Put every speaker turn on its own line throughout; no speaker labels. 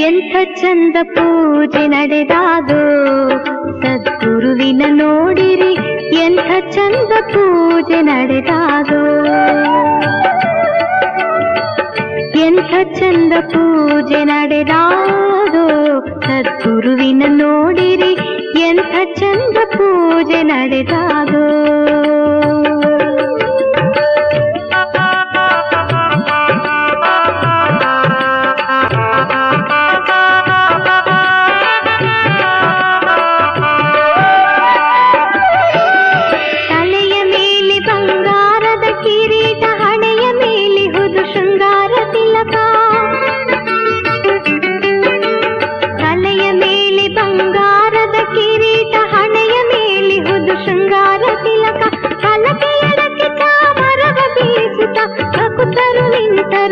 ಎಂಥ ಚಂದ ಪೂಜೆ ನಡೆದಾಗೋ ಸದ್ಗುರುವಿನ ನೋಡಿರಿ ಎಂಥ ಚಂದ ಪೂಜೆ ನಡೆದಾಗೋ ಎಂಥ ಚಂದ ಪೂಜೆ ನಡೆದಾಗೋ ಸದ್ಗುರುವಿನ ನೋಡಿರಿ ಎಂಥ ಚಂದ ಪೂಜೆ ನಡೆದಾಗೋ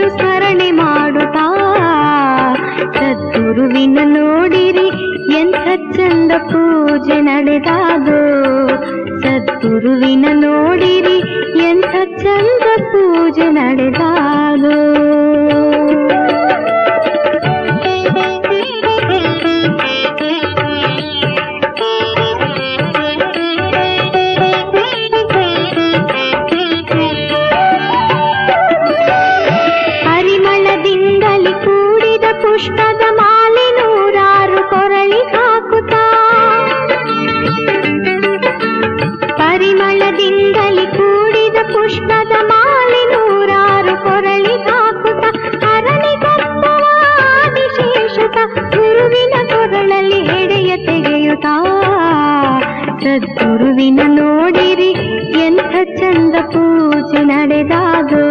ಸ್ಮರಣೆ ಮಾಡುತ್ತಾ? ಸದ್ಗುರುವಿನ ನೋಡಿರಿ ಎಂಥ ಚಂದ ಪೂಜೆ ನಡೆದಾಗೋ? ಸದ್ಗುರುವಿನ ನೋಡಿರಿ ಎಂಥ ಚಂದ ಪೂಜೆ ನಡೆದಾಗೋ? ಕೂಡಿದ ಪುಷ್ಪದ ಮಾಲೆ ನೂರಾರು ಕೊರಳಿ ತೆಗೆಯುತ್ತಾ? ಸದ್ಗುರುವಿನ ನೋಡಿರಿ ಚಂದ ಪೂಜೆ ನಡೆದಾಗೋ?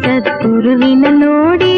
ಸದ್ಗುರುವಿನ ನೋಡಿರಿ